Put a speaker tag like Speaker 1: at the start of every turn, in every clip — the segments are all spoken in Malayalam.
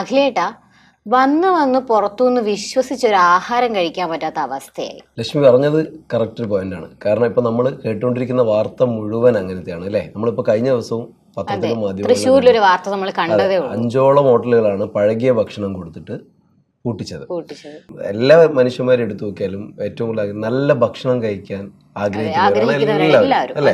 Speaker 1: അഖിലേട്ടാ വന്ന് വന്ന് പുറത്തുനിന്ന് വിശ്വസിച്ച് ഒരു ആഹാരം കഴിക്കാൻ പറ്റാത്ത അവസ്ഥയായി.
Speaker 2: ലക്ഷ്മി പറഞ്ഞത് കറക്റ്റ് പോയിന്റ് ആണ്. കാരണം ഇപ്പൊ നമ്മൾ കേട്ടുകൊണ്ടിരിക്കുന്ന വാർത്ത മുഴുവൻ അങ്ങനത്തെയാണ് അല്ലേ? നമ്മളിപ്പോ കഴിഞ്ഞ ദിവസവും പത്രത്തിലും
Speaker 1: തൃശ്ശൂരിലൊരു വാർത്ത നമ്മൾ കണ്ടതേ ഉള്ളൂ.
Speaker 2: അഞ്ചോളം ഹോട്ടലുകളാണ് പഴകിയ ഭക്ഷണം കൊടുത്തിട്ട്
Speaker 1: കൂട്ടിച്ചത്
Speaker 2: എല്ലാ മനുഷ്യന്മാരും എടുത്തു നോക്കിയാലും ഏറ്റവും കൂടുതൽ നല്ല ഭക്ഷണം കഴിക്കാൻ ആഗ്രഹിക്കുന്നവരാണ് അല്ലേ?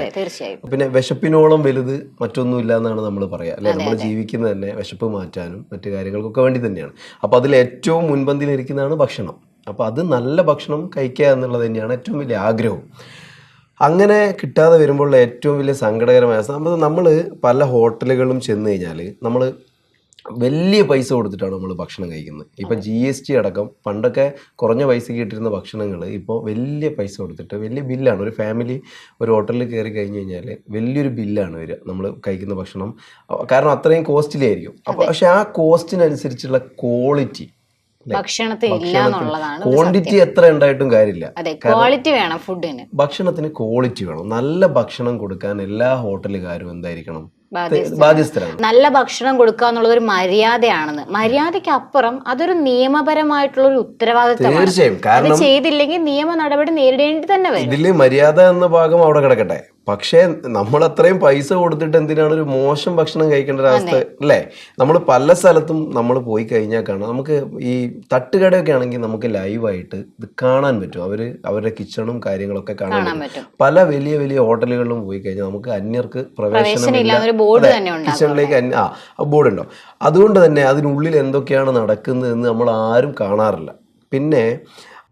Speaker 2: പിന്നെ വിശപ്പിനോളം വലുത് മറ്റൊന്നുമില്ല എന്നാണ് നമ്മൾ പറയാ അല്ലെ? നമ്മൾ ജീവിക്കുന്നത് തന്നെ വിശപ്പ് മാറ്റാനും മറ്റു കാര്യങ്ങൾക്കൊക്കെ വേണ്ടി തന്നെയാണ്. അപ്പൊ അതിൽ ഏറ്റവും മുൻപന്തിയിൽ ഇരിക്കുന്നതാണ് ഭക്ഷണം. അപ്പൊ അത് നല്ല ഭക്ഷണം കഴിക്കുക എന്നുള്ളത് തന്നെയാണ് ഏറ്റവും വലിയ ആഗ്രഹം അങ്ങനെ കിട്ടാതെ വരുമ്പോൾ ഏറ്റവും വലിയ സങ്കടകരമായ നമ്മൾ പല ഹോട്ടലുകളും ചെന്ന് കഴിഞ്ഞാൽ നമ്മൾ വലിയ പൈസ കൊടുത്തിട്ടാണ് നമ്മൾ ഭക്ഷണം കഴിക്കുന്നത്. ഇപ്പം ജി എസ് ടി അടക്കം പണ്ടൊക്കെ കുറഞ്ഞ പൈസ കിട്ടിയിരുന്ന ഭക്ഷണങ്ങൾ ഇപ്പോൾ വലിയ പൈസ കൊടുത്തിട്ട് വലിയ ബില്ലാണ്. ഒരു ഫാമിലി ഒരു ഹോട്ടലിൽ കയറി കഴിഞ്ഞ് കഴിഞ്ഞാൽ വലിയൊരു ബില്ലാണ് വരിക. നമ്മൾ കഴിക്കുന്ന ഭക്ഷണം. കാരണം അത്രയും കോസ്റ്റ്ലി ആയിരിക്കും. അപ്പോൾ പക്ഷെ ആ കോസ്റ്റിനനുസരിച്ചുള്ള ക്വാളിറ്റി ക്വാണ്ടിറ്റി. എത്ര ഉണ്ടായിട്ടും കാര്യമില്ല.
Speaker 1: ക്വാളിറ്റി വേണം ഫുഡിന്
Speaker 2: ഭക്ഷണത്തിന് ക്വാളിറ്റി വേണം. നല്ല ഭക്ഷണം കൊടുക്കാൻ എല്ലാ ഹോട്ടലുകാരും എന്തായിരിക്കണം. ബാധ്യസ്ഥരാണ്.
Speaker 1: നല്ല ഭക്ഷണം കൊടുക്കുക എന്നുള്ളത് ഒരു മര്യാദയാണെന്ന്. മര്യാദയ്ക്ക് അപ്പുറം അതൊരു നിയമപരമായിട്ടുള്ള ഒരു ഉത്തരവാദിത്തമാണ്.
Speaker 2: തീർച്ചയായും.
Speaker 1: അത്
Speaker 2: കാരണം
Speaker 1: ചെയ്തില്ലെങ്കിൽ നിയമ നടപടി നേരിടേണ്ടി തന്നെ വരും.
Speaker 2: ഇതിൽ മര്യാദ എന്ന ഭാഗം അവിടെ കിടക്കട്ടെ. പക്ഷേ നമ്മൾ അത്രയും പൈസ കൊടുത്തിട്ട് എന്തിനാണ് ഒരു മോശം ഭക്ഷണം കഴിക്കേണ്ട ഒരു അവസ്ഥ? അല്ലേ? നമ്മൾ പല സ്ഥലത്തും നമ്മൾ പോയി കഴിഞ്ഞാൽ കാണാം. നമുക്ക് ഈ തട്ടുകടയൊക്കെ ആണെങ്കിൽ നമുക്ക് ലൈവായിട്ട് ഇത് കാണാൻ പറ്റും. അവർ അവരുടെ കിച്ചണും കാര്യങ്ങളൊക്കെ കാണാൻ പറ്റും. പല വലിയ വലിയ ഹോട്ടലുകളിലും പോയി കഴിഞ്ഞാൽ നമുക്ക് അന്യർക്ക്
Speaker 1: പ്രവേശനം
Speaker 2: പ്രവേശനമില്ല കിച്ചണിലേക്ക് ആ ബോർഡ് ഉണ്ടോ അതുകൊണ്ട് തന്നെ അതിനുള്ളിൽ എന്തൊക്കെയാണ് നടക്കുന്നതെന്ന് നമ്മൾ ആരും കാണാറില്ല. പിന്നെ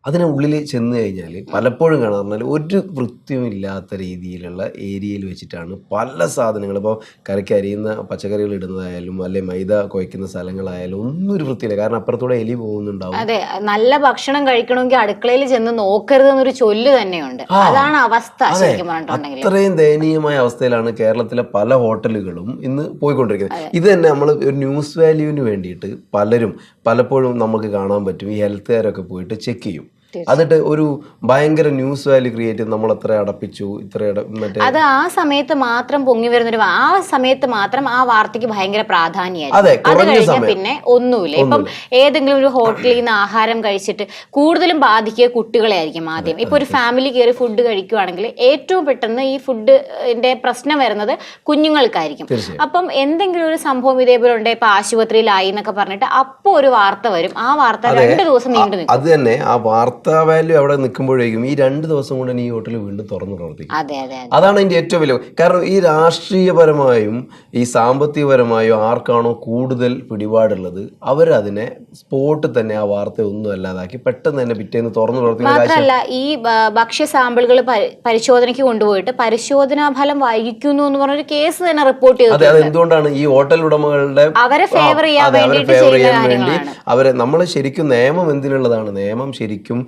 Speaker 2: അതിനുള്ളിൽ ചെന്ന് കഴിഞ്ഞാൽ പലപ്പോഴും കാണാൻ പറഞ്ഞാൽ ഒരു വൃത്തിയുമില്ലാത്ത രീതിയിലുള്ള ഏരിയയിൽ വെച്ചിട്ടാണ് പല സാധനങ്ങൾ ഇപ്പോൾ കറിക്ക് അരിയുന്ന പച്ചക്കറികൾ ഇടുന്നതായാലും അല്ലെ മൈദ കുഴക്കുന്ന സ്ഥലങ്ങളായാലും ഒന്നും ഒരു വൃത്തിയില്ല. കാരണം അപ്പുറത്തൂടെ എലി പോകുന്നുണ്ടാവും.
Speaker 1: അതെ നല്ല ഭക്ഷണം കഴിക്കണമെങ്കിൽ അടുക്കളയിൽ ചെന്ന് നോക്കരുത് എന്നൊരു ചൊല്ല് തന്നെയുണ്ട്. അതാണ് അവസ്ഥ ശരിക്കും
Speaker 2: അത്രയും ദയനീയമായ അവസ്ഥയിലാണ് കേരളത്തിലെ പല ഹോട്ടലുകളും ഇന്ന് പോയിക്കൊണ്ടിരിക്കുന്നത്. ഇത് തന്നെ നമ്മൾ ഒരു ന്യൂസ് വാല്യൂവിന് വേണ്ടിയിട്ട് പലരും പലപ്പോഴും നമുക്ക് കാണാൻ പറ്റും. ഈ ഹെൽത്ത് കെയറൊക്കെ പോയിട്ട് ചെക്ക് ചെയ്യും. എന്നിട്ട് ഒരു ഭയങ്കര ന്യൂസ് വാല്യൂ ക്രിയേറ്റ് ചെയ്ത് നമ്മൾ എത്ര അടപ്പിച്ചു ഇത്ര മറ്റേ
Speaker 1: അത് ആ സമയത്ത് മാത്രം പൊങ്ങി വരുന്ന ഒരു ആ സമയത്ത് മാത്രം ആ വാർത്തയ്ക്ക് ഭയങ്കര പ്രാധാന്യമായിരുന്നു. അത് കഴിഞ്ഞാൽ പിന്നെ ഒന്നുമില്ല. ഇപ്പം ഏതെങ്കിലും ഒരു ഹോട്ടലിൽ നിന്ന് ആഹാരം കഴിച്ചിട്ട് കൂടുതലും ബാധിക്കുക കുട്ടികളെ ആയിരിക്കും ആദ്യം. ഇപ്പൊ ഒരു ഫാമിലി കയറി ഫുഡ് കഴിക്കുവാണെങ്കിൽ ഏറ്റവും പെട്ടെന്ന് ഈ ഫുഡിന്റെ പ്രശ്നം വരുന്നത് കുഞ്ഞുങ്ങൾക്കായിരിക്കും. അപ്പം എന്തെങ്കിലും ഒരു സംഭവം ഇതേപോലെ ഉണ്ട് ഇപ്പൊ ആശുപത്രിയിലായി എന്നൊക്കെ പറഞ്ഞിട്ട് അപ്പൊ ഒരു വാർത്ത വരും. ആ വാർത്ത രണ്ട് ദിവസം നീണ്ടു നിൽക്കും.
Speaker 2: അത് തന്നെ ആ വാർത്താ വാല്യൂ അവിടെ നിൽക്കുമ്പോഴേക്കും ഈ രണ്ട് ദിവസം കൊണ്ട് തന്നെ ഈ ഹോട്ടൽ വീണ്ടും തുറന്നു പ്രവർത്തിക്കും.
Speaker 1: അതെ അതെ അതെ.
Speaker 2: അതാണ് അതിന്റെ ഏറ്റവും വലിയ കാരണം. ഈ രാഷ്ട്രീയപരമായും ഈ സാമ്പത്തികപരമായും ആർക്കാണോ കൂടുതൽ പിടിപാടുള്ളത് അവരതിനെ സ്പോട്ടിൽ തന്നെ ആ വാർത്ത ഒന്നും അല്ലാതാക്കി പെട്ടെന്ന് തന്നെ പിറ്റേന്ന് തുറന്നു പ്രവർത്തിക്കുന്ന കാഴ്ച.
Speaker 1: മാത്രല്ല ഈ ബ- ഭക്ഷ്യ സാമ്പിളുകൾ പരിശോധനയ്ക്ക് കൊണ്ടുപോയിട്ട് പരിശോധനാ ഫലം വൈകിക്കുന്നു എന്ന് പറഞ്ഞൊരു കേസ് തന്നെ റിപ്പോർട്ട് ചെയ്തു
Speaker 2: അതെ അത് എന്തുകൊണ്ടാണ് ഈ ഹോട്ടൽ ഉടമകളുടെ
Speaker 1: അവരെ
Speaker 2: ഫേവർ
Speaker 1: ചെയ്യാൻ വേണ്ടിയിട്ട് ചെയ്യുന്ന കാര്യങ്ങളാണ്.
Speaker 2: അവരെ നമ്മൾ ശരിക്കും നിയമം എന്തിനുള്ളതാണ്? നിയമം ശരിക്കും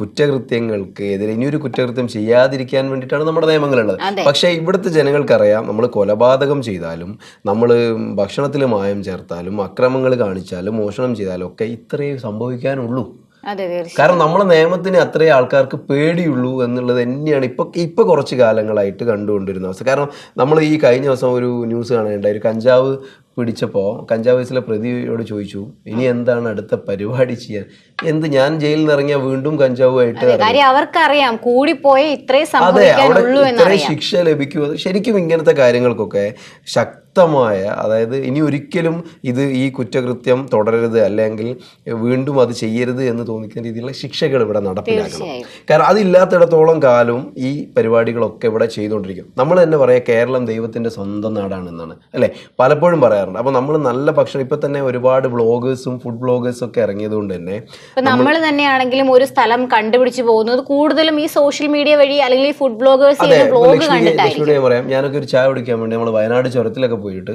Speaker 2: കുറ്റകൃത്യങ്ങൾക്ക് എതിരെ ഇനിയൊരു കുറ്റകൃത്യം ചെയ്യാതിരിക്കാൻ വേണ്ടിയിട്ടാണ് നമ്മുടെ നിയമങ്ങളുള്ളത്. പക്ഷേ ഇവിടുത്തെ ജനങ്ങൾക്കറിയാം നമ്മൾ കൊലപാതകം ചെയ്താലും നമ്മൾ ഭക്ഷണത്തിൽ മായം ചേർത്താലും അക്രമങ്ങൾ കാണിച്ചാലും മോഷണം ചെയ്താലും ഒക്കെ ഇത്രയേ സംഭവിക്കാനുള്ളൂ. കാരണം നമ്മളെ നിയമത്തിന് അത്രേ ആൾക്കാർക്ക് പേടിയുള്ളൂ എന്നുള്ളത് തന്നെയാണ് ഇപ്പൊ ഇപ്പൊ കുറച്ച് കാലങ്ങളായിട്ട് കണ്ടുകൊണ്ടിരുന്ന അവസ്ഥ. കാരണം നമ്മൾ ഈ കഴിഞ്ഞ ദിവസം ഒരു ന്യൂസ് കാണാനുണ്ടായി ഒരു കഞ്ചാവ് പിടിച്ചപ്പോൾ കഞ്ചാവ് കേസിലെ പ്രതിയോട് ചോദിച്ചു ഇനി എന്താണ് അടുത്ത പരിപാടി ചെയ്യാൻ? എന്ത് ഞാൻ ജയിലിൽ നിന്ന് ഇറങ്ങിയ വീണ്ടും കഞ്ചാവുമായിട്ട്
Speaker 1: ആയിട്ട് കാര്യം അവർക്കറിയാം കൂടി ഇത്രേ
Speaker 2: അതെ അവിടെ
Speaker 1: സംഭവിക്കാനുള്ളൂ
Speaker 2: ഇത്രയും ശിക്ഷ ലഭിക്കുമോ ശരിക്കും ഇങ്ങനത്തെ കാര്യങ്ങൾക്കൊക്കെ ശക്തമായ അതായത് ഇനി ഒരിക്കലും ഇത് ഈ കുറ്റകൃത്യം തുടരരുത് അല്ലെങ്കിൽ വീണ്ടും അത് ചെയ്യരുത് എന്ന് തോന്നിക്കുന്ന രീതിയിലുള്ള ശിക്ഷകൾ ഇവിടെ നടപ്പിലാക്കണം. കാരണം അതില്ലാത്തിടത്തോളം കാലം ഈ പരിപാടികളൊക്കെ ഇവിടെ ചെയ്തുകൊണ്ടിരിക്കും. നമ്മൾ തന്നെ പറയാം കേരളം ദൈവത്തിന്റെ സ്വന്തം നാടാണെന്നാണ്. അല്ലെ? പലപ്പോഴും പറയാറുണ്ട്. അപ്പൊ നമ്മൾ നല്ല ഭക്ഷണം ഇപ്പൊ തന്നെ ഒരുപാട് ബ്ലോഗേഴ്സും ഫുഡ് ബ്ലോഗേഴ്സും ഒക്കെ ഇറങ്ങിയത് കൊണ്ട് തന്നെ
Speaker 1: ഇപ്പൊ നമ്മൾ തന്നെയാണെങ്കിലും ഒരു സ്ഥലം കണ്ടുപിടിച്ച് പോകുന്നത് കൂടുതലും ഈ സോഷ്യൽ മീഡിയ വഴി അല്ലെങ്കിൽ ഫുഡ് ബ്ലോഗേഴ്സ് ബ്ലോഗ്
Speaker 2: കണ്ടിട്ടാണ്
Speaker 1: കണ്ടിട്ടായിരിക്കും.
Speaker 2: പറയാം ഞാനൊക്കെ ഒരു ചായ കുടിക്കാൻ വേണ്ടി നമ്മൾ വയനാട് ചുരത്തിലൊക്കെ പോയിട്ട്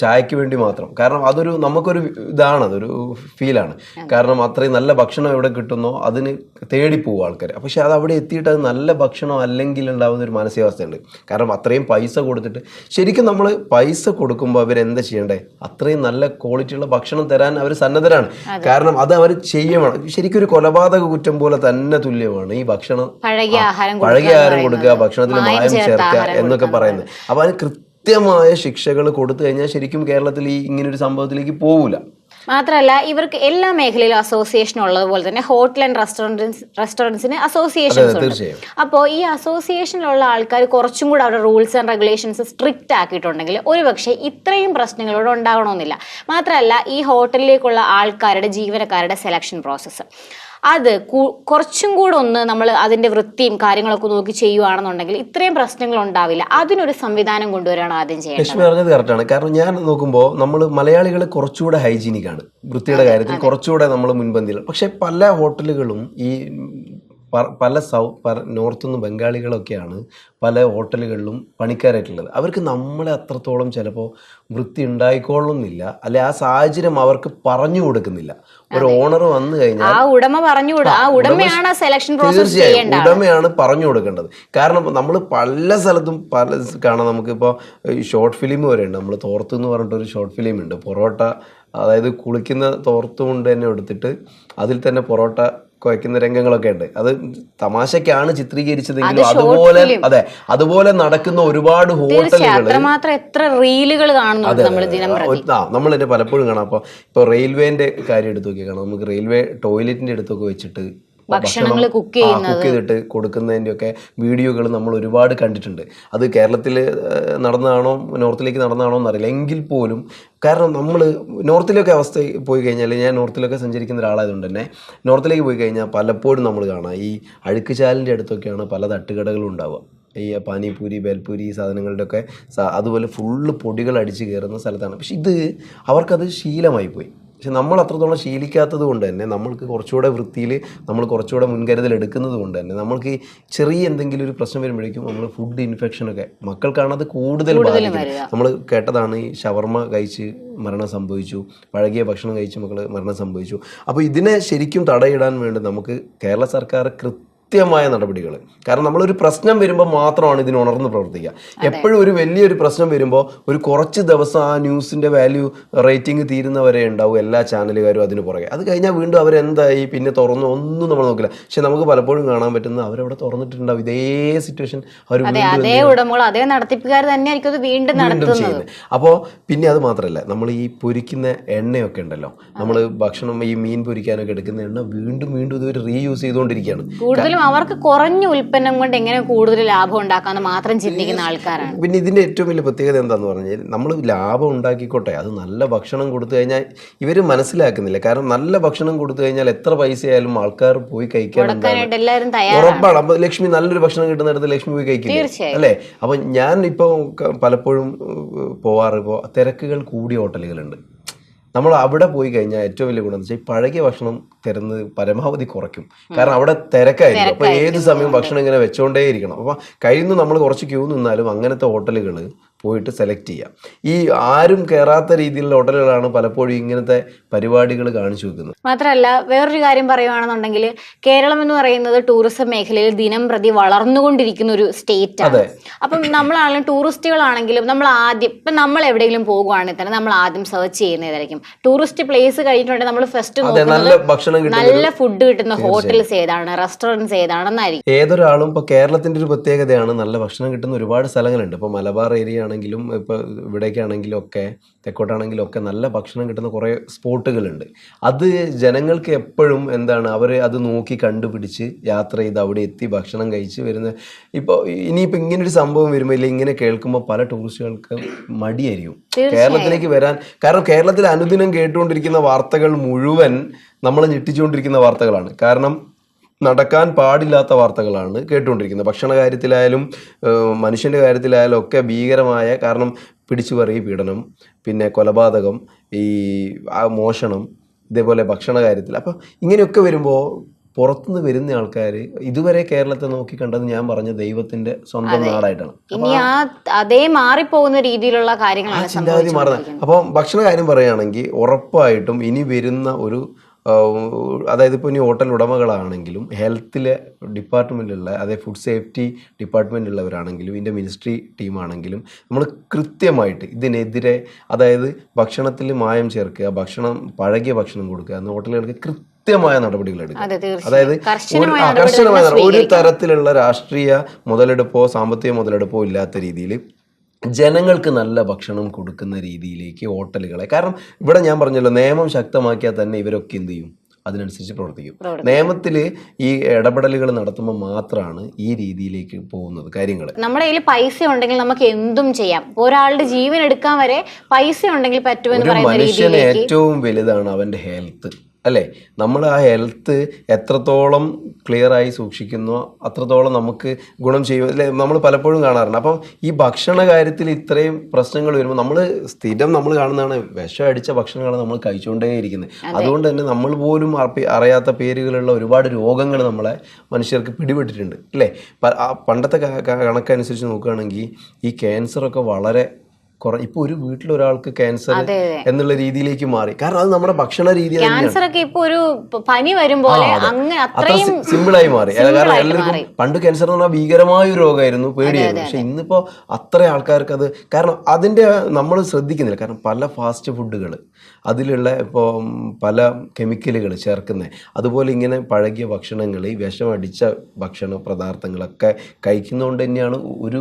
Speaker 2: ചായക്ക് വേണ്ടി മാത്രം. കാരണം അതൊരു നമുക്കൊരു ഇതാണ് അതൊരു ഫീലാണ്. കാരണം അത്രയും നല്ല ഭക്ഷണം എവിടെ കിട്ടുന്നോ അതിന് തേടി പോകും ആൾക്കാർ പക്ഷെ അത് അവിടെ എത്തിയിട്ട് അത് നല്ല ഭക്ഷണം അല്ലെങ്കിൽ ഉണ്ടാകുന്ന ഒരു മാനസികാവസ്ഥയുണ്ട്. കാരണം അത്രയും പൈസ കൊടുത്തിട്ട് ശരിക്കും നമ്മൾ പൈസ കൊടുക്കുമ്പോൾ അവർ എന്താ ചെയ്യണ്ടേ? അത്രയും നല്ല ക്വാളിറ്റിയുള്ള ഭക്ഷണം തരാൻ അവർ സന്നദ്ധരാണ്. കാരണം അത് അവർ ചെയ്യണം ശരിക്കും ഒരു കൊലപാതക കുറ്റം പോലെ തന്നെ തുല്യമാണ് ഈ ഭക്ഷണം.
Speaker 1: പഴകിയ ആഹാരം കൊടുക്കുക
Speaker 2: ഭക്ഷണത്തിൽ
Speaker 1: മായം
Speaker 2: ചേർക്കുക എന്നൊക്കെ പറയുന്നത്. അപ്പൊ അതിന് കൃത്യമായ ശിക്ഷകൾ കൊടുത്തു കഴിഞ്ഞാൽ ശരിക്കും കേരളത്തിൽ ഈ ഇങ്ങനെ ഒരു സംഭവത്തിലേക്ക് പോകൂല
Speaker 1: മാത്രമല്ല ഇവർക്ക് എല്ലാ മേഖലയിലും അസോസിയേഷൻ ഉള്ളതുപോലെ തന്നെ ഹോട്ടൽ ആൻഡ് റെസ്റ്റോറന്റ്സ് റെസ്റ്റോറന്റ്സിന് അസോസിയേഷൻസ് ഉണ്ട്. അപ്പോൾ ഈ അസോസിയേഷനിലുള്ള ആൾക്കാർ കുറച്ചും കൂടെ അവരുടെ റൂൾസ് ആൻഡ് റെഗുലേഷൻസ് സ്ട്രിക്റ്റ് ആക്കിയിട്ടുണ്ടെങ്കിൽ ഒരുപക്ഷെ ഇത്രയും പ്രശ്നങ്ങളോട് ഉണ്ടാകണമെന്നില്ല മാത്രമല്ല ഈ ഹോട്ടലിലേക്കുള്ള ആൾക്കാരുടെ ജീവനക്കാരുടെ സെലക്ഷൻ പ്രോസസ്സ് അത് കുറച്ചും കൂടെ ഒന്ന് നമ്മൾ അതിന്റെ വൃത്തിയും കാര്യങ്ങളൊക്കെ നോക്കി ചെയ്യുവാണെന്നുണ്ടെങ്കിൽ ഇത്രയും പ്രശ്നങ്ങൾ ഉണ്ടാവില്ല. അതിനൊരു സംവിധാനം കൊണ്ടുവരാണ് ആദ്യം ചെയ്യുന്നത്
Speaker 2: ലക്ഷ്മി പറഞ്ഞത് കറക്റ്റാണ് കാരണം ഞാൻ നോക്കുമ്പോൾ നമ്മൾ മലയാളികൾ കുറച്ചുകൂടെ ഹൈജീനിക് ആണ് വൃത്തിയുടെ കാര്യത്തിൽ കുറച്ചുകൂടെ നമ്മൾ മുൻപന്തിയിൽ. പക്ഷെ പല ഹോട്ടലുകളും ഈ പല സൗ നോർത്ത് നിന്ന് ബംഗാളികളൊക്കെയാണ് പല ഹോട്ടലുകളിലും പണിക്കാരായിട്ടുള്ളത്. അവർക്ക് നമ്മളെ അത്രത്തോളം ചിലപ്പോൾ വൃത്തി ഉണ്ടായിക്കൊള്ളുന്നില്ല. അല്ലെ ആ സാഹചര്യം അവർക്ക് പറഞ്ഞു കൊടുക്കുന്നില്ല. ഒരു ഓണർ വന്നു കഴിഞ്ഞാൽ
Speaker 1: ആ ഉടമ പറഞ്ഞു ആ ഉടമയാണ് സെലക്ഷൻ പ്രോസസ്
Speaker 2: തീർച്ചയായും ഉടമയാണ് പറഞ്ഞു കൊടുക്കേണ്ടത്. കാരണം നമ്മൾ പല സ്ഥലത്തും പല കാണാം. നമുക്കിപ്പോൾ ഷോർട്ട് ഫിലിം വരെ ഉണ്ട്. നമ്മൾ തോർത്ത് എന്ന് പറഞ്ഞിട്ട് ഒരു ഷോർട്ട് ഫിലിം ഉണ്ട്. പൊറോട്ട അതായത് കുളിക്കുന്ന തോർത്തുകൊണ്ട് തന്നെ എടുത്തിട്ട്. അതിൽ തന്നെ പൊറോട്ട കുഴക്കുന്ന രംഗങ്ങളൊക്കെ ഉണ്ട്. അത് തമാശക്കാണ് ചിത്രീകരിച്ചതെങ്കിലും അതുപോലെ അതെ അതുപോലെ നടക്കുന്ന ഒരുപാട് ഹോട്ടലുകൾ
Speaker 1: എത്ര റീലുകൾ
Speaker 2: പലപ്പോഴും കാണാം. അപ്പൊ ഇപ്പൊ റെയിൽവേന്റെ കാര്യം എടുത്തു നോക്കിയാൽ കാണാം. നമുക്ക് റെയിൽവേ ടോയ്ലറ്റിന്റെ അടുത്തൊക്കെ വെച്ചിട്ട്
Speaker 1: ഭക്ഷണങ്ങൾ കുക്ക്
Speaker 2: ആ, cook ചെയ്തിട്ട് കൊടുക്കുന്നതിന്റെ ഒക്കെ വീഡിയോകൾ നമ്മൾ ഒരുപാട് കണ്ടിട്ടുണ്ട്. അത് കേരളത്തിൽ നടന്നതാണോ നോർത്തിലേക്ക് നടന്നതാണോ എന്നറിയില്ല. എങ്കിൽ പോലും കാരണം നമ്മൾ നോർത്തിലൊക്കെ അവസ്ഥ പോയി കഴിഞ്ഞാൽ ഞാൻ നോർത്തിലൊക്കെ സഞ്ചരിക്കുന്ന ഒരാളായതുകൊണ്ട് തന്നെ നോർത്തിലേക്ക് പോയി കഴിഞ്ഞാൽ പലപ്പോഴും നമ്മൾ കാണാം. ഈ അഴുക്കുചാലിന്റെ അടുത്തൊക്കെയാണ് പല തട്ടുകടകളും ഉണ്ടാവുക. ഈ പാനിപൂരി ബേൽപൂരി ഈ സാധനങ്ങളുടെ ഒക്കെ സ- അതുപോലെ ഫുള്ള് പൊടികൾ അടിച്ച് കയറുന്ന സ്ഥലത്താണ്. പക്ഷെ ഇത് അവർക്കത് ശീലമായി പോയി. പക്ഷെ നമ്മൾ അത്രത്തോളം ശീലിക്കാത്തത് കൊണ്ട് തന്നെ നമ്മൾക്ക് കുറച്ചുകൂടെ വൃത്തിയിൽ നമ്മൾ കുറച്ചുകൂടെ മുൻകരുതൽ എടുക്കുന്നത് കൊണ്ട് തന്നെ നമ്മൾക്ക് ഈ ചെറിയ എന്തെങ്കിലും ഒരു പ്രശ്നം വരുമ്പോഴേക്കും നമ്മൾ ഫുഡ് ഇൻഫെക്ഷനൊക്കെ മക്കൾക്കാണത് കൂടുതൽ ബാധിക്കുന്നത്. നമ്മൾ കേട്ടതാണ് ഈ ഷവർമ കഴിച്ച് മരണം സംഭവിച്ചു പഴകിയ ഭക്ഷണം കഴിച്ച് മക്കൾ മരണം സംഭവിച്ചു. അപ്പോൾ ഇതിനെ ശരിക്കും തടയിടാൻ വേണ്ടി നമുക്ക് കേരള സർക്കാർ കൃത്യമായ നടപടികൾ കാരണം നമ്മളൊരു പ്രശ്നം വരുമ്പോൾ മാത്രമാണ് ഇതിന് ഉണർന്ന് പ്രവർത്തിക്കുക എപ്പോഴും ഒരു വലിയൊരു പ്രശ്നം വരുമ്പോൾ ഒരു കുറച്ച് ദിവസം ആ ന്യൂസിന്റെ വാല്യൂ റേറ്റിംഗ് തീരുന്നവരെ ഉണ്ടാവും എല്ലാ ചാനലുകാരും അതിന് പുറകെ. അത് കഴിഞ്ഞാൽ വീണ്ടും അവരെന്തായി? പിന്നെ തുറന്നു. ഒന്നും നമ്മൾ നോക്കില്ല. പക്ഷെ നമുക്ക് പലപ്പോഴും കാണാൻ പറ്റുന്ന അവരവിടെ തുറന്നിട്ടുണ്ടാവും. ഇതേ സിറ്റുവേഷൻ അവർ
Speaker 1: അതേ ഉടമകൾ അതേ നടത്തിപ്പുകാർ വീണ്ടും
Speaker 2: വീണ്ടും
Speaker 1: നടത്തുന്നത്.
Speaker 2: അപ്പോൾ പിന്നെ അത് മാത്രമല്ല നമ്മൾ ഈ പൊരിക്കുന്ന എണ്ണയൊക്കെ ഉണ്ടല്ലോ. നമ്മൾ ഭക്ഷണം ഈ മീൻ പൊരിക്കാനൊക്കെ എടുക്കുന്ന എണ്ണ വീണ്ടും വീണ്ടും ഇതൊരു റീയൂസ് ചെയ്തുകൊണ്ടിരിക്കുകയാണ്.
Speaker 1: കൂടുതലും അവർക്ക് കുറഞ്ഞ ഉൽപ്പന്നം കൊണ്ട് എങ്ങനെ കൂടുതൽ ലാഭം ഉണ്ടാക്കാന്ന് മാത്രം ചിന്തിക്കുന്ന ആൾക്കാരാണ്.
Speaker 2: പിന്നെ ഇതിന്റെ ഏറ്റവും വലിയ പ്രത്യേകത എന്താന്ന് പറഞ്ഞാൽ നമ്മൾ ലാഭം ഉണ്ടാക്കിക്കോട്ടെ. അത് നല്ല ഭക്ഷണം കൊടുത്തു കഴിഞ്ഞാൽ ഇവർ മനസ്സിലാക്കുന്നില്ല. കാരണം നല്ല ഭക്ഷണം കൊടുത്തു കഴിഞ്ഞാൽ എത്ര പൈസയായാലും ആയാലും ആൾക്കാർ പോയി കഴിക്കാൻ ഉറപ്പാണ്. അപ്പൊ ലക്ഷ്മി നല്ലൊരു ഭക്ഷണം കിട്ടുന്നിടത്ത് ലക്ഷ്മി പോയി
Speaker 1: കഴിക്കും
Speaker 2: അല്ലെ? അപ്പൊ ഞാൻ ഇപ്പോൾ പലപ്പോഴും പോവാറ്. ഇപ്പോൾ തിരക്കുകൾ കൂടിയ ഹോട്ടലുകളുണ്ട്. നമ്മൾ അവിടെ പോയി കഴിഞ്ഞാൽ ഏറ്റവും വലിയ ഗുണം എന്ന് വെച്ചാൽ പഴകിയ ഭക്ഷണം തരുന്നത് പരമാവധി കുറയ്ക്കും. കാരണം അവിടെ തിരക്കായിരിക്കും. അപ്പോൾ ഏത് സമയം ഭക്ഷണം ഇങ്ങനെ വെച്ചോണ്ടേ ഇരിക്കണം അപ്പൊ കഴിയുന്നു നമ്മൾ കുറച്ച് ക്യൂ നിന്നാലും അങ്ങനത്തെ ഹോട്ടലുകൾ പോയിട്ട് സെലക്ട് ചെയ്യാം. ഈ ആരും കയറാത്ത രീതിയിലുള്ള ഹോട്ടലുകളാണ് പലപ്പോഴും ഇങ്ങനത്തെ പരിപാടികൾ കാണിച്ചു വെക്കുന്നത്.
Speaker 1: മാത്രമല്ല വേറൊരു കാര്യം പറയുകയാണെന്നുണ്ടെങ്കിൽ കേരളം എന്ന് പറയുന്നത് ടൂറിസം മേഖലയിൽ ദിനം പ്രതി വളർന്നുകൊണ്ടിരിക്കുന്ന ഒരു സ്റ്റേറ്റ് ആണ് അപ്പം നമ്മളാണെങ്കിലും ടൂറിസ്റ്റുകളാണെങ്കിലും നമ്മൾ ആദ്യം ഇപ്പം നമ്മൾ എവിടെയെങ്കിലും പോകുവാണെങ്കിൽ തന്നെ നമ്മൾ ആദ്യം സെർച്ച് ചെയ്യുന്നതായിരിക്കും. ടൂറിസ്റ്റ് പ്ലേസ് കഴിഞ്ഞിട്ടുണ്ടെങ്കിൽ നമ്മൾ ഫസ്റ്റ് നോക്കുന്നത് നല്ല ഫുഡ് കിട്ടുന്ന ഹോട്ടൽസ് ഏതാണ് റെസ്റ്റോറന്റ്സ് ഏതാണെന്നായിരിക്കും.
Speaker 2: ഏതൊരാളും ഇപ്പോൾ കേരളത്തിന്റെ ഒരു പ്രത്യേകതയാണ് നല്ല ഭക്ഷണം കിട്ടുന്ന ഒരുപാട് സ്ഥലങ്ങളുണ്ട്. ഇപ്പോൾ മലബാർ ഏരിയ ആണെങ്കിലും ഇപ്പോൾ ഇവിടേക്കാണെങ്കിലും ഒക്കെ തെക്കോട്ടാണെങ്കിലും ഒക്കെ നല്ല ഭക്ഷണം കിട്ടുന്ന കുറേ സ്പോട്ടുകളുണ്ട്. അത് ജനങ്ങൾക്ക് എപ്പോഴും എന്താണ് അവർ അത് നോക്കി കണ്ടുപിടിച്ച് യാത്ര ചെയ്ത് അവിടെ എത്തി ഭക്ഷണം കഴിച്ച് വരുന്ന ഇപ്പോൾ ഇനിയിപ്പോൾ ഇങ്ങനൊരു സംഭവം വരുമ്പോൾ ഇല്ല ഇങ്ങനെ കേൾക്കുമ്പോൾ പല ടൂറിസ്റ്റുകൾക്ക് മടിയായിരിക്കും. കേരളത്തിലേക്ക് വരാൻ കാരണം കേരളത്തിൽ അനുദിനം കേട്ടുകൊണ്ടിരിക്കുന്ന വാർത്തകൾ മുഴുവൻ നമ്മളെ ഞെട്ടിച്ചുകൊണ്ടിരിക്കുന്ന വാർത്തകളാണ്. കാരണം നടക്കാൻ പാടില്ലാത്ത വാർത്തകളാണ് കേട്ടുകൊണ്ടിരിക്കുന്നത്. ഭക്ഷണ കാര്യത്തിലായാലും മനുഷ്യന്റെ കാര്യത്തിലായാലും ഒക്കെ ഭീകരമായ കാരണം പിടിച്ചുപറി പീഡനം പിന്നെ കൊലപാതകം ഈ മോഷണം ഇതേപോലെ ഭക്ഷണ കാര്യത്തിൽ. അപ്പോൾ ഇങ്ങനെയൊക്കെ വരുമ്പോൾ പുറത്തുനിന്ന് വരുന്ന ആൾക്കാർ ഇതുവരെ കേരളത്തെ നോക്കി കണ്ടത് ഞാൻ പറഞ്ഞ ദൈവത്തിന്റെ സ്വന്തം നാടായിട്ടാണ്.
Speaker 1: ഇനി ആ അതേ മാറിപ്പോകുന്ന രീതിയിലുള്ള കാര്യങ്ങളാണ്
Speaker 2: ചിന്താഗതി മാറുന്നത്. അപ്പോൾ ഭക്ഷണ കാര്യം പറയുകയാണെങ്കിൽ ഉറപ്പായിട്ടും ഇനി വരുന്ന ഒരു അതായത് ഇപ്പോൾ ഇനി ഹോട്ടൽ ഉടമകളാണെങ്കിലും ഹെൽത്തിലെ ഡിപ്പാർട്ട്മെന്റിലുള്ള അതായത് ഫുഡ് സേഫ്റ്റി ഡിപ്പാർട്ട്മെന്റിലുള്ളവരാണെങ്കിലും ഇതിന്റെ മിനിസ്ട്രി ടീമാണെങ്കിലും നമ്മൾ കൃത്യമായിട്ട് ഇതിനെതിരെ അതായത് ഭക്ഷണത്തിൽ മായം ചേർക്കുക ഭക്ഷണം പഴകിയ ഭക്ഷണം കൊടുക്കുക എന്ന ഹോട്ടലുകൾക്ക് കൃത്യമായ നടപടികൾ എടുക്കുക അതായത് ഒരു
Speaker 1: കർശനമായ.
Speaker 2: ഒരു. തരത്തിലുള്ള രാഷ്ട്രീയ മുതലെടുപ്പോ സാമ്പത്തിക മുതലെടുപ്പോ ഇല്ലാത്ത രീതിയിൽ ജനങ്ങൾക്ക് നല്ല ഭക്ഷണം കൊടുക്കുന്ന രീതിയിലേക്ക് ഹോട്ടലുകളെ കാരണം ഇവിടെ ഞാൻ പറഞ്ഞല്ലോ നിയമം ശക്തമാക്കിയാൽ തന്നെ ഇവരൊക്കെ എന്ത് ചെയ്യും? അതിനനുസരിച്ച് പ്രവർത്തിക്കും. നിയമത്തിൽ ഈ ഇടപെടലുകൾ നടത്തുമ്പോൾ മാത്രമാണ് ഈ രീതിയിലേക്ക് പോകുന്നത് കാര്യങ്ങൾ
Speaker 1: നമ്മുടെ കയ്യിൽ പൈസ ഉണ്ടെങ്കിൽ നമുക്ക് എന്തും ചെയ്യാം. ഒരാളുടെ ജീവൻ എടുക്കാൻ വരെ പൈസ ഉണ്ടെങ്കിൽ പറ്റുമെന്ന്
Speaker 2: മനുഷ്യന് ഏറ്റവും വലുതാണ് അവന്റെ ഹെൽത്ത് അല്ലേ? നമ്മൾ ആ ഹെൽത്ത് എത്രത്തോളം ക്ലിയറായി സൂക്ഷിക്കുന്നു അത്രത്തോളം നമുക്ക് ഗുണം ചെയ്യും. അല്ലേ? നമ്മൾ പലപ്പോഴും കാണാറുണ്ട്. അപ്പം ഈ ഭക്ഷണ കാര്യത്തിൽ ഇത്രയും പ്രശ്നങ്ങൾ വരുമ്പോൾ നമ്മൾ സ്ഥിരം നമ്മൾ കാണുന്നതാണ് വിഷം അടിച്ച ഭക്ഷണങ്ങളാണ് നമ്മൾ കഴിച്ചുകൊണ്ടേയിരിക്കുന്നത്. അതുകൊണ്ട് തന്നെ നമ്മൾ പോലും അറിയാത്ത പേരുകളുള്ള ഒരുപാട് രോഗങ്ങൾ നമ്മളെ മനുഷ്യർക്ക് പിടിപെട്ടിട്ടുണ്ട്. അല്ലേ? പണ്ടത്തെ കണക്കനുസരിച്ച് നോക്കുകയാണെങ്കിൽ ഈ ക്യാൻസറൊക്കെ വളരെ കുറ ഇപ്പൊ ഒരു വീട്ടിൽ ഒരാൾക്ക് ക്യാൻസർ. എന്നുള്ള രീതിയിലേക്ക് മാറി. കാരണം അത് നമ്മുടെ ഭക്ഷണ രീതി
Speaker 1: ക്യാൻസർ ഒക്കെ ഇപ്പൊ ഒരു പനി അത്രയും
Speaker 2: സിമ്പിളായി മാറി. കാരണം എല്ലാവർക്കും പണ്ട് ക്യാൻസർ എന്ന് പറഞ്ഞാൽ ഭീകരമായ ഒരു രോഗമായിരുന്നു പേടിയായിരുന്നു. പക്ഷെ ഇന്നിപ്പോ അത്ര ആൾക്കാർക്ക് അത് കാരണം അതിന്റെ നമ്മൾ ശ്രദ്ധിക്കുന്നില്ല. കാരണം പല ഫാസ്റ്റ് ഫുഡുകൾ അതിലുള്ള ഇപ്പോൾ പല കെമിക്കലുകൾ ചേർക്കുന്നത് അതുപോലെ ഇങ്ങനെ പഴകിയ ഭക്ഷണങ്ങൾ ഈ വിഷം അടിച്ച ഭക്ഷണ പദാർത്ഥങ്ങളൊക്കെ കഴിക്കുന്നതുകൊണ്ട് തന്നെയാണ് ഒരു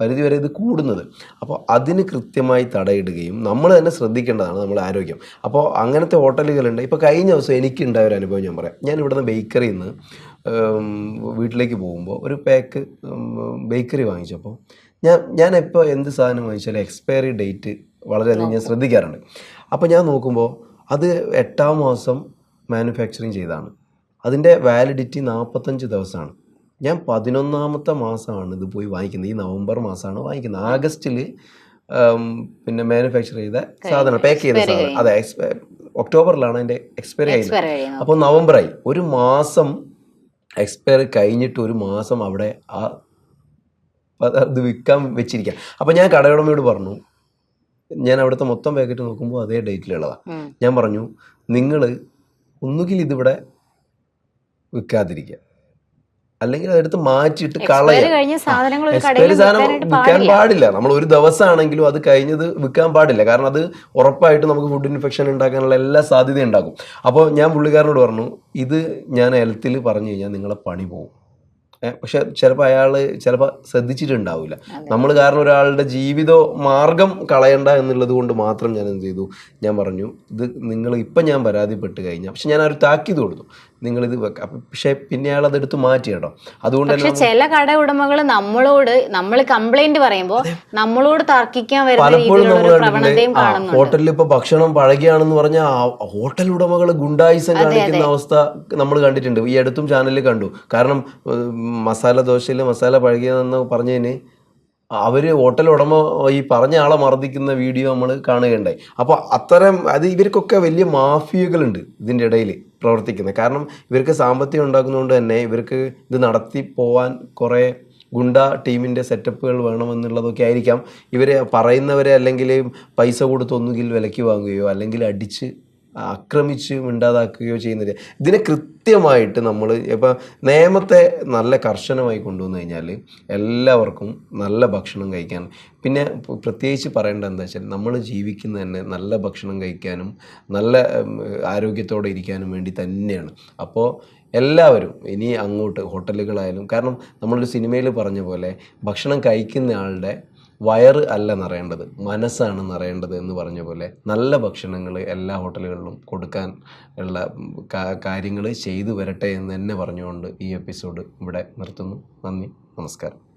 Speaker 2: പരിധി വരെ ഇത് കൂടുന്നത്. അപ്പോൾ അതിന് കൃത്യമായി തടയിടുകയും നമ്മൾ തന്നെ ശ്രദ്ധിക്കേണ്ടതാണ് നമ്മുടെ ആരോഗ്യം. അപ്പോൾ അങ്ങനത്തെ ഹോട്ടലുകളുണ്ട്. ഇപ്പോൾ കഴിഞ്ഞ ദിവസം എനിക്കുണ്ടായ ഒരു അനുഭവം ഞാൻ പറയാം. ഞാൻ ഇവിടുന്ന് ബേക്കറിയിൽ നിന്ന് വീട്ടിലേക്ക് പോകുമ്പോൾ ഒരു പാക്ക് ബേക്കറി വാങ്ങിച്ചപ്പോൾ ഞാൻ ഞാൻ ഇപ്പോൾ എന്ത് സാധനം വാങ്ങിച്ചാലും എക്സ്പയറി ഡേറ്റ് വളരെയധികം ഞാൻ ശ്രദ്ധിക്കാറുണ്ട്. അപ്പോൾ ഞാൻ നോക്കുമ്പോൾ അത് എട്ടാം മാസം മാനുഫാക്ചറിങ് ചെയ്തതാണ്. അതിന്റെ വാലിഡിറ്റി നാൽപ്പത്തഞ്ച് ദിവസമാണ്. ഞാൻ പതിനൊന്നാമത്തെ മാസമാണ് ഇത് പോയി വാങ്ങിക്കുന്നത്. ഈ നവംബർ മാസമാണ് വാങ്ങിക്കുന്നത്. ആഗസ്റ്റിൽ പിന്നെ മാനുഫാക്ചർ ചെയ്ത സാധനം പാക്ക് ചെയ്ത സാധനം. അതെ ഒക്ടോബറിലാണ് അതിന്റെ എക്സ്പയറി ആയത്. അപ്പോൾ നവംബറായി. ഒരു മാസം എക്സ്പയർ കഴിഞ്ഞിട്ട് ഒരു മാസം അവിടെ ആ അത് വിൽക്കാൻ വെച്ചിരിക്കുക അപ്പോൾ ഞാൻ കടയുടമയോട് പറഞ്ഞു ഞാൻ അവിടുത്തെ മൊത്തം പാക്കറ്റ് നോക്കുമ്പോൾ അതേ ഡേറ്റിലുള്ളതാണ്. ഞാൻ പറഞ്ഞു നിങ്ങൾ ഒന്നുകിൽ ഇതിവിടെ വിൽക്കാതിരിക്കുക. അല്ലെങ്കിൽ അതെടുത്ത് മാറ്റിയിട്ട് കളയാം. എക്സ്പയറി സാധനം വിൽക്കാൻ
Speaker 1: പാടില്ല.
Speaker 2: നമ്മൾ ഒരു ദിവസമാണെങ്കിലും അത് കഴിഞ്ഞത് വിൽക്കാൻ പാടില്ല. കാരണം അത് ഉറപ്പായിട്ട് നമുക്ക് ഫുഡ് ഇൻഫെക്ഷൻ ഉണ്ടാക്കാനുള്ള എല്ലാ സാധ്യതയും ഉണ്ടാകും. അപ്പോൾ ഞാൻ പുള്ളിക്കാരനോട് പറഞ്ഞു ഇത് ഞാൻ ഹെൽത്തിൽ പറഞ്ഞു കഴിഞ്ഞാൽ നിങ്ങളെ പണി പോകും. പക്ഷെ ചിലപ്പോൾ അയാൾ ചിലപ്പോൾ ശ്രദ്ധിച്ചിട്ടുണ്ടാവില്ല. നമ്മൾ കാരണം ഒരാളുടെ ജീവിത മാർഗം കളയണ്ട എന്നുള്ളത് കൊണ്ട് മാത്രം ഞാൻ എന്ത് ചെയ്തു? ഞാൻ പറഞ്ഞു ഇത് നിങ്ങൾ ഇപ്പം ഞാൻ പരാതിപ്പെട്ട് കഴിഞ്ഞാൽ പക്ഷെ ഞാൻ ആ ഒരു താക്കീത് കൊടുത്തു. നിങ്ങളിത് പക്ഷേ പിന്നെ അയാൾ അതെടുത്ത് മാറ്റി കേട്ടോ. അതുകൊണ്ട്
Speaker 1: പക്ഷെ ചില കട ഉടമകൾ നമ്മളോട് നമ്മൾ കംപ്ലൈന്റ് പറയുമ്പോൾ നമ്മളോട് തർക്കിക്കാൻ വരുന്ന
Speaker 2: ഹോട്ടലിൽ ഇപ്പൊ ഭക്ഷണം പഴകിയാണെന്ന് പറഞ്ഞാൽ ഹോട്ടൽ ഉടമകൾ ഗുണ്ടായിസം കാണിക്കുന്ന അവസ്ഥ നമ്മൾ കണ്ടിട്ടുണ്ട്. ഈ അടുത്തും ചാനലിൽ കണ്ടു. കാരണം മസാല ദോശയിൽ മസാല പഴകിയതെന്ന് പറഞ്ഞതിന് അവർ ഹോട്ടൽ ഉടമ ഈ പറഞ്ഞ ആളെ മർദ്ദിക്കുന്ന വീഡിയോ നമ്മൾ കാണുകയുണ്ടായി. അപ്പോൾ അത്തരം അത് ഇവർക്കൊക്കെ വലിയ മാഫിയകളുണ്ട് ഇതിന്റെ ഇടയിൽ പ്രവർത്തിക്കുന്നത്. കാരണം ഇവർക്ക് സാമ്പത്തികം ഉണ്ടാക്കുന്നതുകൊണ്ട് തന്നെ ഇവർക്ക് ഇത് നടത്തി പോവാൻ കുറേ ഗുണ്ട ടീമിന്റെ സെറ്റപ്പുകൾ വേണമെന്നുള്ളതൊക്കെ ആയിരിക്കാം. ഇവർ പറയുന്നവരെ അല്ലെങ്കിൽ പൈസ കൊടുത്ത് ഒന്നുകിൽ വിലയ്ക്ക് വാങ്ങുകയോ അല്ലെങ്കിൽ അടിച്ച് ആക്രമിച്ച് മിണ്ടാതാക്കുകയോ ചെയ്യുന്നില്ല. ഇതിനെ കൃത്യമായിട്ട് നമ്മൾ ഇപ്പം നിയമത്തെ നല്ല കർശനമായി കൊണ്ടുവന്നു കഴിഞ്ഞാൽ എല്ലാവർക്കും നല്ല ഭക്ഷണം കഴിക്കാൻ പിന്നെ പ്രത്യേകിച്ച് പറയേണ്ടത് എന്താ വെച്ചാൽ നമ്മൾ ജീവിക്കുന്ന തന്നെ നല്ല ഭക്ഷണം കഴിക്കാനും നല്ല ആരോഗ്യത്തോടെ ഇരിക്കാനും വേണ്ടി തന്നെയാണ്. അപ്പോൾ എല്ലാവരും ഇനി അങ്ങോട്ട് ഹോട്ടലുകളായാലും കാരണം നമ്മളൊരു സിനിമയിൽ പറഞ്ഞ പോലെ ഭക്ഷണം കഴിക്കുന്ന ആളുടെ വയറ് അല്ല നിറയേണ്ടത് മനസ്സാണ് നിറയേണ്ടത് എന്ന് പറഞ്ഞ പോലെ നല്ല ഭക്ഷണങ്ങൾ എല്ലാ ഹോട്ടലുകളിലും കൊടുക്കാൻ ഉള്ള കാര്യങ്ങൾ ചെയ്തു വരട്ടെ എന്ന് തന്നെ പറഞ്ഞുകൊണ്ട് ഈ എപ്പിസോഡ് ഇവിടെ നിർത്തുന്നു. നന്ദി നമസ്കാരം.